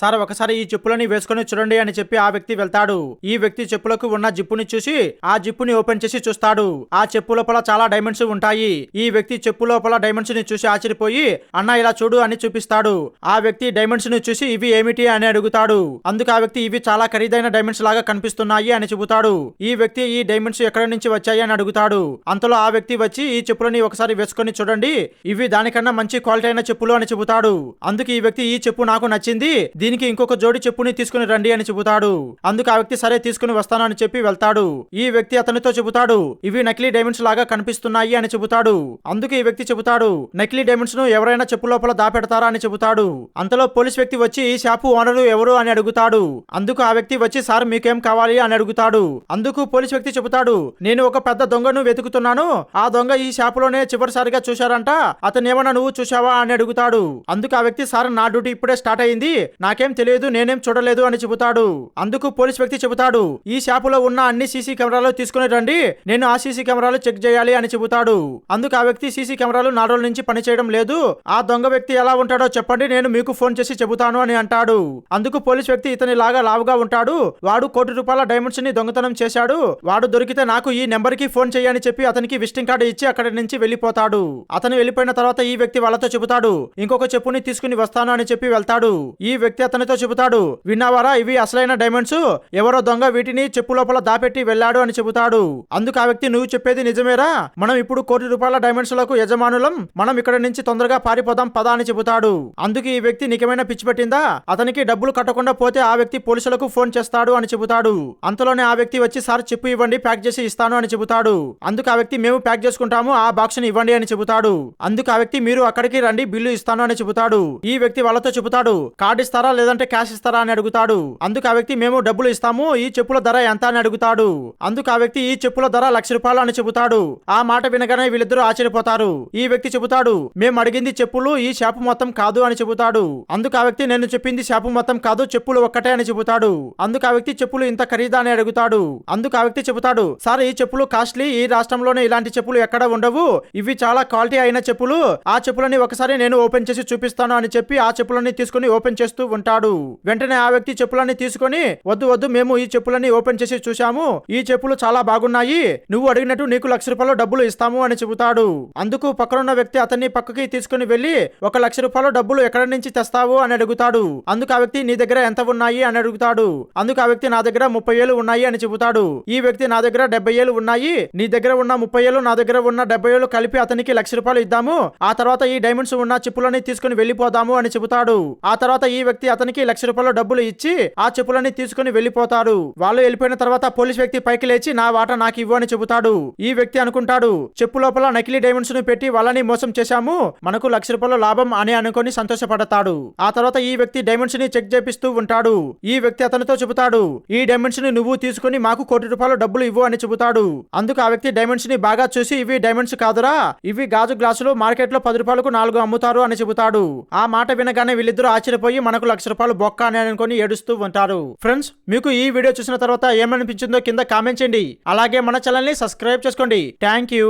Sir ఒకసారి ఈ చెప్పులని వేసుకొని చూడండి అని చెప్పి ఆ వ్యక్తి వెళ్తాడు. ఈ వ్యక్తి చెప్పులకు ఉన్న జిప్పుని చూసి ఆ జిప్పుని ఓపెన్ చేసి చూస్తాడు. ఆ చెప్పు లోపల చాలా డైమండ్స్ ఉంటాయి. ఈ వ్యక్తి చెప్పు లోపల డైమండ్స్ని చూసి ఆశ్చర్యపోయి అన్న ఇలా చూడు అని చూపిస్తాడు. ఆ వ్యక్తి డైమండ్స్ని చూసి ఇవి ఏమిటి? అని అడుగుతాడు. అందుకు ఆ వ్యక్తి ఇవి చాలా ఖరీదైన డైమండ్స్ లాగా కనిపిస్తున్నాయి అని చెబుతాడు. ఈ వ్యక్తి ఈ డైమండ్స్ ఎక్కడి నుంచి వచ్చాయి? అని అడుగుతాడు. అంతలో ఆ వ్యక్తి వచ్చి ఈ చెప్పులని ఒకసారి వేసుకొని చూడండి. ఇవి దానికన్నా మంచి క్వాలిటీ అయిన చెప్పులు అని చెబుతాడు. అందుకు ఈ వ్యక్తి ఈ చెప్పు నాకు నచ్చింది. దీనికి ఇంకొక జోడి చెప్పుని తీసుకుని రండి అని చెబుతాడు. అందుకు ఆ వ్యక్తి సరే తీసుకుని వస్తాను అని చెప్పి వెళ్తాడు. ఈ వ్యక్తి అతనితో చెబుతాడు ఇవి నకిలీ డైమండ్స్ లాగా కనిపిస్తున్నాయి అని చెబుతాడు. అందుకు ఈ వ్యక్తి చెబుతాడు నకిలీ డైమండ్స్ను ఎవరైనా చెప్పు లోపల దాపెడతారా అని చెబుతాడు. అంతలో పోలీస్ వ్యక్తి వచ్చి ఈ షాపు ఓనరు ఎవరు అని అడుగుతాడు. అందుకు ఆ వ్యక్తి వచ్చి సార్ మీకేం కావాలి? అని అడుగుతాడు. అందుకు పోలీస్ వ్యక్తి చెబుతాడు నేను ఒక పెద్ద దొంగను వెతుకుతున్నాను. ఆ దొంగ ఈ షాపులోనే చివరిసారిగా చూశారంట. అతనేమన్నా నువ్వు చూశావా? అని అడుగుతాడు. అందుకు ఆ వ్యక్తి సార్ నా డ్యూటీ ఇప్పుడే స్టార్ట్ అయింది. నాకేం తెలియదు నేనేం చూడలేదు అని చెబుతాడు. అందుకు పోలీస్ వ్యక్తి చెబుతాడు ఈ షాపులో ఉన్న అన్ని సీసీ కెమెరాలు తీసుకుని రండి నేను ఆ సీసీ కెమెరాలు చెక్ చేయాలి అని చెబుతాడు. అందుకు ఆ వ్యక్తి సీసీ కెమెరాలు నా రోజుల నుంచి పనిచేయడం లేదు. ఆ దొంగ వ్యక్తి ఎలా ఉంటాడో చెప్పండి నేను మీకు ఫోన్ చేసి చెబుతాను అని అంటాడు. అందుకు పోలీస్ వ్యక్తి ఇతని లాగా లావుగా ఉంటాడు. వాడు కోటి రూపాయల డైమండ్స్ని దొంగతనం చేశాడు. వాడు దొరికితే నాకు ఈ నెంబర్కి ఫోన్ చేయని చెప్పి అతనికి విజిటింగ్ కార్డు ఇచ్చి అక్కడి నుంచి వెళ్ళిపోతాడు. అతను వెళ్ళిపోయిన తర్వాత ఈ వ్యక్తి వాళ్ళతో చెబుతాడు ఇంకొక చెప్పుని తీసుకుని వస్తాను అని చెప్పి వెళ్తాడు. ఈ వ్యక్తి అతనితో చెబుతాడు. విన్నావారా? ఇవి అసలైన డైమండ్స్. ఎవరో దొంగ వీటిని చెప్పు లోపల దాపెట్టి వెళ్ళాడు అని చెబుతాడు. అందుకు ఆ వ్యక్తి నువ్వు చెప్పేది నిజమేరా? మనం ఇప్పుడు కోటి రూపాయల డైమండ్స్లకు యజమానులం. మనం ఇక్కడ నుంచి తొందరగా పారిపోదాం పదా అని చెబుతాడు. అందుకు ఈ వ్యక్తి నిజమైన పిచ్చి పెట్టిందా? అతనికి డబ్బులు కట్టకుండా పోతే ఆ వ్యక్తి పోలీసులకు ఫోన్ చేస్తాడు అని చెబుతాడు. అంతలోనే ఆ వ్యక్తి వచ్చి సార్ చెప్పు ఇవ్వండి ప్యాక్ చేసి ఇస్తాను అని చెబుతాడు. అందుకు ఆ వ్యక్తి మేము ప్యాక్ చేసుకుంటాము ఆ బాక్స్ని ఇవ్వండి అని చెబుతాడు. అందుకు ఆ వ్యక్తి మీరు అక్కడికి రండి బిల్లు ఇస్తాను అని చెబుతాడు. ఈ వ్యక్తి వాళ్ళతో చెబుతాడు కార్డు ఇస్తారా లేదంటే క్యాష్ ఇస్తారా అని అడుగుతాడు. అందుకు ఆ వ్యక్తి మేము డబ్బులు ఇస్తాము ఈ చెప్పుల ధర ఎంత? అని అడుగుతాడు. అందుకు ఆ వ్యక్తి ఈ చెప్పుల ధర లక్ష రూపాయలు అని చెబుతాడు. ఆ మాట వినగానే వీళ్ళిద్దరూ ఆశ్చర్యపోతారు. ఈ వ్యక్తి చెబుతాడు మేము అడిగింది చెప్పులు ఈ షాపు మొత్తం కాదు అని చెబుతాడు. అందుకు ఆ వ్యక్తి నేను చెప్పింది షాపు మొత్తం కాదు చెప్పులు ఒక్కటే అని చెబుతాడు. అందుకు ఆ వ్యక్తి చెప్పులు ఇంత ఖరీదా అని అడుగుతాడు. అందుకు ఆ వ్యక్తి చెబుతాడు సార్ ఈ చెప్పులు కాస్ట్లీ ఈ రాష్ట్రంలోనే ఇలాంటి చెప్పులు ఎక్కడ ఉండవు. ఇవి చాలా క్వాలిటీ అయిన చెప్పులు. ఆ చెప్పులని ఒకసారి నేను ఓపెన్ చేసి చూపిస్తాను అని చెప్పి ఆ చెప్పులని తీసుకుని ఓపెన్ చేస్తూ ఉంటాడు. వెంటనే ఆ వ్యక్తి చెప్పులని తీసుకొని వద్దు వద్దు మేము ఈ చెప్పులని ఓపెన్ చేసి చూశాము. ఈ చెప్పులు చాలా బాగున్నాయి. నువ్వు అడిగినట్టు నీకు లక్ష రూపాయలు డబ్బులు ఇస్తాము అని చెబుతాడు. అందుకు పక్కనున్న వ్యక్తి అతన్ని పక్కకి తీసుకుని వెళ్ళి ఒక లక్ష రూపాయలు డబ్బులు ఎక్కడి నుంచి తెస్తావు అని అడుగుతాడు. అందుకు ఆ వ్యక్తి నీ దగ్గర ఎంత ఉన్నాయి? అని అడుగుతాడు. అందుకు ఆ వ్యక్తి నా దగ్గర ముప్పై ఏళ్ళు ఉన్నాయి అని చెబుతాడు. ఈ వ్యక్తి నా దగ్గర డెబ్బై ఏళ్ళు ఉన్నాయి. నీ దగ్గర ఉన్న ముప్పై ఏళ్ళు నా దగ్గర ఉన్న డెబ్బై ఏళ్ళు కలిపి అతనికి లక్ష రూపాయలు ఇద్దాము. ఆ తర్వాత ఈ డైమండ్స్ ఉన్న చెప్పులని తీసుకుని వెళ్ళిపోదాము అని చెబుతాడు. ఆ తర్వాత ఈ వ్యక్తి అతనికి లక్ష రూపాయలు డబ్బులు ఇచ్చి ఆ చెప్పులన్నీ తీసుకుని వెళ్ళిపోతాడు వాళ్ళు వెళ్ళిపోయిన తర్వాత పోలీస్ వ్యక్తి పైకి లేచి నా వాట నాకు ఇవ్వు అని చెబుతాడు. ఈ వ్యక్తి అనుకుంటాడు చెప్పు లోపల నకిలీ డైమండ్స్ను పెట్టి వాళ్ళని మోసం చేశాము మనకు లక్ష రూపాయల లాభం అని అనుకొని సంతోషపడతాడు. ఆ తర్వాత ఈ వ్యక్తి డైమండ్స్ని చెక్ చేపిస్తూ ఉంటాడు. ఈ వ్యక్తి అతనితో చెబుతాడు ఈ డైమండ్స్ని నువ్వు తీసుకుని మాకు కోటి రూపాయలు డబ్బులు ఇవ్వు అని చెబుతాడు. అందుకు ఆ వ్యక్తి డైమండ్స్ని బాగా చూసి ఇవి డైమండ్స్ కాదురా ఇవి గాజు గ్లాసులు మార్కెట్లో పది రూపాయలకు నాలుగు అమ్ముతారు అని చెబుతాడు. ఆ మాట వినగానే వీళ్ళిద్దరూ ఆశ్చర్యపోయి మనకు లక్ష రూపాయలు బొక్క అని అనుకుని ఏడుస్తూ ఉంటారు. ఫ్రెండ్స్ మీకు ఈ వీడియో చూసిన తర్వాత ఏమనిపించిందో కింద కామెంట్ చేయండి. అలాగే మన ఛానల్ని సబ్స్క్రైబ్ చేసుకోండి. Thank you.